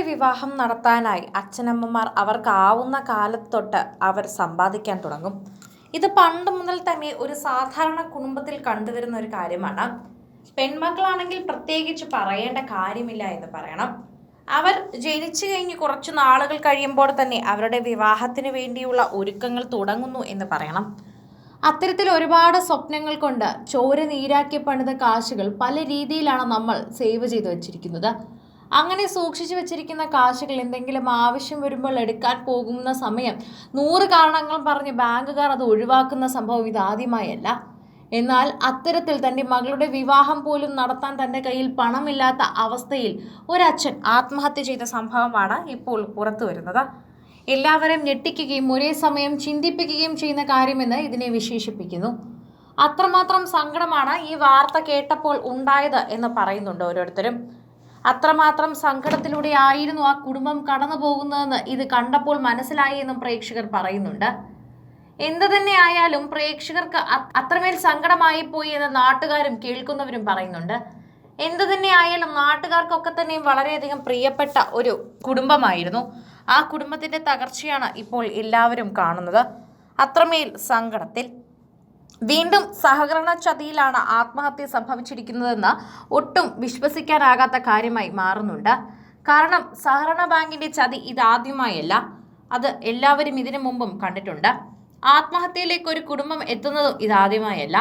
മകളുടെ വിവാഹം നടത്താനായി അച്ഛനമ്മമാർ അവർക്കാവുന്ന കാലത്തൊട്ട് അവർ സമ്പാദിക്കാൻ തുടങ്ങും. ഇത് പണ്ട് മുതൽ തന്നെ ഒരു സാധാരണ കുടുംബത്തിൽ കണ്ടുവരുന്ന ഒരു കാര്യമാണ്. പെൺമക്കളാണെങ്കിൽ പ്രത്യേകിച്ച് പറയേണ്ട കാര്യമില്ല എന്ന് പറയണം. അവർ ജനിച്ചു കഴിഞ്ഞ് കുറച്ച് നാളുകൾ കഴിയുമ്പോൾ തന്നെ അവരുടെ വിവാഹത്തിന് വേണ്ടിയുള്ള ഒരുക്കങ്ങൾ തുടങ്ങുന്നു എന്ന് പറയണം. അത്തരത്തിൽ ഒരുപാട് സ്വപ്നങ്ങൾ കൊണ്ട് ചോര നീരാക്കി പണിത കാശുകൾ പല രീതിയിലാണ് നമ്മൾ സേവ് ചെയ്തു വെച്ചിരിക്കുന്നത്. അങ്ങനെ സൂക്ഷിച്ചു വെച്ചിരിക്കുന്ന കാശുകൾ എന്തെങ്കിലും ആവശ്യം വരുമ്പോൾ എടുക്കാൻ പോകുന്ന സമയം. നൂറ് കാരണങ്ങൾ പറഞ്ഞ് ബാങ്കുകാർ അത് ഒഴിവാക്കുന്ന സംഭവം ഇതാദ്യമായല്ല എന്നാൽ അത്തരത്തിൽ തന്റെ മകളുടെ വിവാഹം പോലും നടത്താൻ തന്റെ കയ്യിൽ പണമില്ലാത്ത അവസ്ഥയിൽ ഒരച്ഛൻ ആത്മഹത്യ ചെയ്ത സംഭവമാണ് ഇപ്പോൾ പുറത്തു വരുന്നത്. എല്ലാവരും ഞെട്ടിക്കുകയും ഒരേ സമയം ചിന്തിപ്പിക്കുകയും ചെയ്യുന്ന കാര്യമെന്ന് ഇതിനെ വിശേഷിപ്പിക്കുന്നു. അത്രമാത്രം സങ്കടമാണ് ഈ വാർത്ത കേട്ടപ്പോൾ ഉണ്ടായത് എന്ന് പറയുന്നുണ്ട് ഓരോരുത്തരും. അത്രമാത്രം സങ്കടത്തിലൂടെ ആയിരുന്നു ആ കുടുംബം കടന്നു പോകുന്നതെന്ന് ഇത് കണ്ടപ്പോൾ മനസ്സിലായി എന്നും പ്രേക്ഷകർ പറയുന്നുണ്ട്. എന്തു തന്നെ ആയാലും പ്രേക്ഷകർക്ക് അത്രമേൽ സങ്കടമായി പോയി എന്ന് നാട്ടുകാരും കേൾക്കുന്നവരും പറയുന്നുണ്ട്. എന്തു തന്നെ ആയാലും നാട്ടുകാർക്കൊക്കെ തന്നെയും വളരെയധികം പ്രിയപ്പെട്ട ഒരു കുടുംബമായിരുന്നു. ആ കുടുംബത്തിന്റെ തകർച്ചയാണ് ഇപ്പോൾ എല്ലാവരും കാണുന്നത്. അത്രമേൽ സങ്കടത്തിൽ വീണ്ടും സഹകരണ ചതിയിലാണ് ആത്മഹത്യ സംഭവിച്ചിരിക്കുന്നതെന്ന് ഒട്ടും വിശ്വസിക്കാനാകാത്ത കാര്യമായി മാറുന്നുണ്ട്. കാരണം സഹകരണ ബാങ്കിന്റെ ചതി ഇതാദ്യമായല്ല അത് എല്ലാവരും ഇതിനു മുമ്പും കണ്ടിട്ടുണ്ട്. ആത്മഹത്യയിലേക്ക് ഒരു കുടുംബം എത്തുന്നതും ഇതാദ്യമായല്ല.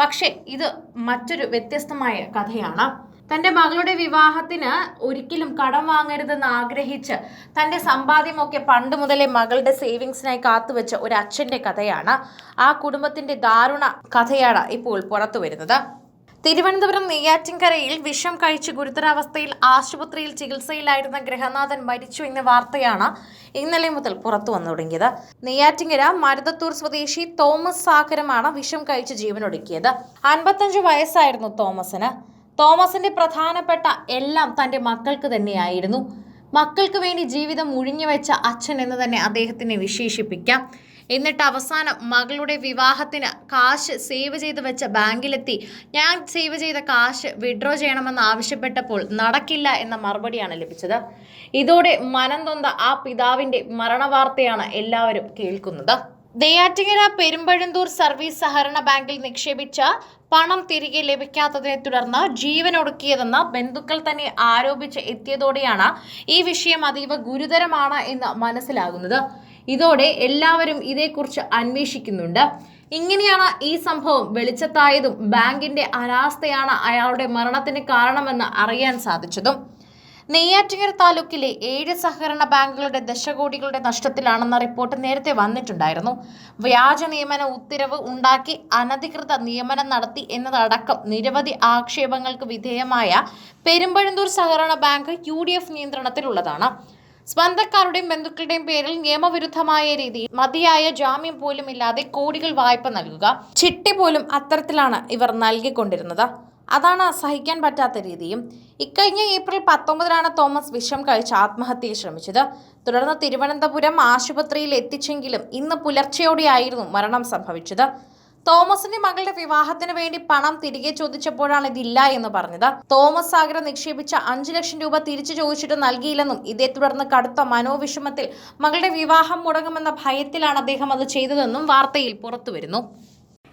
പക്ഷേ ഇത് മറ്റൊരു വ്യത്യസ്തമായ കഥയാണ്. തന്റെ മകളുടെ വിവാഹത്തിന് ഒരിക്കലും കടം വാങ്ങരുതെന്ന് ആഗ്രഹിച്ച് തന്റെ സമ്പാദ്യമൊക്കെ പണ്ട് മുതലേ മകളുടെ സേവിങ്സിനായി കാത്തുവെച്ച ഒരു അച്ഛന്റെ കഥയാണ് ആ കുടുംബത്തിന്റെ ദാരുണ കഥയാണ് ഇപ്പോൾ പുറത്തു വരുന്നത്. തിരുവനന്തപുരം നെയ്യാറ്റിൻകരയിൽ വിഷം കഴിച്ച് ഗുരുതരാവസ്ഥയിൽ ആശുപത്രിയിൽ ചികിത്സയിലായിരുന്ന ഗൃഹനാഥൻ മരിച്ചു എന്ന വാർത്തയാണ് ഇന്നലെ മുതൽ പുറത്തു വന്നു തുടങ്ങിയത്. നെയ്യാറ്റിൻകര മരുതത്തൂർ സ്വദേശി തോമസ് സാഗരമാണ് വിഷം കഴിച്ച് ജീവനൊടുക്കിയത്. അൻപത്തഞ്ച് വയസ്സായിരുന്നു തോമസിന്. തോമസിന്റെ പ്രധാനപ്പെട്ട എല്ലാം തന്റെ മക്കൾക്ക് തന്നെയായിരുന്നു. മക്കൾക്ക് വേണ്ടി ജീവിതം ഉഴിഞ്ഞുവെച്ച അച്ഛൻ എന്ന് തന്നെ അദ്ദേഹത്തിനെ വിശേഷിപ്പിക്കാം. എന്നിട്ട് അവസാനം മകളുടെ വിവാഹത്തിന് കാശ് സേവ് ചെയ്ത് വെച്ച ബാങ്കിലെത്തി. ഞാൻ സേവ് ചെയ്ത കാശ് വിഡ്രോ ചെയ്യണമെന്ന് ആവശ്യപ്പെട്ടപ്പോൾ നടക്കില്ല എന്ന മറുപടിയാണ് ലഭിച്ചത്. ഇതോടെ മനം ആ പിതാവിന്റെ മരണവാർത്തയാണ് എല്ലാവരും കേൾക്കുന്നത്. നെയ്യാറ്റിങ്ങര പെരുമ്പഴന്തൂർ സർവീസ് സഹകരണ ബാങ്കിൽ നിക്ഷേപിച്ച പണം തിരികെ ലഭിക്കാത്തതിനെ തുടർന്ന് ജീവനൊടുക്കിയതെന്ന് ബന്ധുക്കൾ തന്നെ ആരോപിച്ച് എത്തിയതോടെയാണ് ഈ വിഷയം അതീവ ഗുരുതരമാണ് എന്ന് മനസ്സിലാകുന്നത്. ഇതോടെ എല്ലാവരും ഇതേക്കുറിച്ച് അന്വേഷിക്കുന്നുണ്ട്. ഇങ്ങനെയാണ് ഈ സംഭവം വെളിച്ചത്തായതും ബാങ്കിന്റെ അനാസ്ഥയാണ് അയാളുടെ മരണത്തിന് കാരണമെന്ന് അറിയാൻ സാധിച്ചതും. നെയ്യാറ്റിങ്ങര താലൂക്കിലെ ഏഴ് സഹകരണ ബാങ്കുകളുടെ ദശകോടികളുടെ നഷ്ടത്തിലാണെന്ന റിപ്പോർട്ട് നേരത്തെ വന്നിട്ടുണ്ടായിരുന്നു. വ്യാജ നിയമന ഉത്തരവ് ഉണ്ടാക്കി അനധികൃത നിയമനം നടത്തി എന്നതടക്കം നിരവധി ആക്ഷേപങ്ങൾക്ക് വിധേയമായ പെരുമ്പഴന്തൂർ സഹകരണ ബാങ്ക് യു ഡി എഫ് നിയന്ത്രണത്തിലുള്ളതാണ്. സ്വന്തക്കാരുടെയും ബന്ധുക്കളുടെയും പേരിൽ നിയമവിരുദ്ധമായ രീതിയിൽ മതിയായ ജാമ്യം പോലും ഇല്ലാതെ കോടികൾ വായ്പ നൽകുക ചിട്ടി പോലും അത്തരത്തിലാണ് ഇവർ നൽകിക്കൊണ്ടിരുന്നത്. അതാണ് സഹിക്കാൻ പറ്റാത്ത രീതിയും. ഇക്കഴിഞ്ഞ ഏപ്രിൽ പത്തൊമ്പതിനാണ് തോമസ് വിഷം കഴിച്ച് ആത്മഹത്യ ശ്രമിച്ചത്. തുടർന്ന് തിരുവനന്തപുരം ആശുപത്രിയിൽ എത്തിച്ചെങ്കിലും ഇന്ന് പുലർച്ചെയോടെയായിരുന്നു മരണം സംഭവിച്ചത്. തോമസിന്റെ മകളുടെ വിവാഹത്തിന് വേണ്ടി പണം തിരികെ ചോദിച്ചപ്പോഴാണ് ഇതില്ല എന്ന് പറഞ്ഞത്. തോമസ് സാഗരം നിക്ഷേപിച്ച അഞ്ചു ലക്ഷം രൂപ തിരിച്ചു ചോദിച്ചിട്ട് നൽകിയില്ലെന്നും ഇതേ തുടർന്ന് കടുത്ത മനോവിഷമത്തിൽ മകളുടെ വിവാഹം മുടങ്ങുമെന്ന ഭയത്തിലാണ് അദ്ദേഹം അത് ചെയ്തതെന്നും വാർത്തയിൽ പുറത്തുവരുന്നു.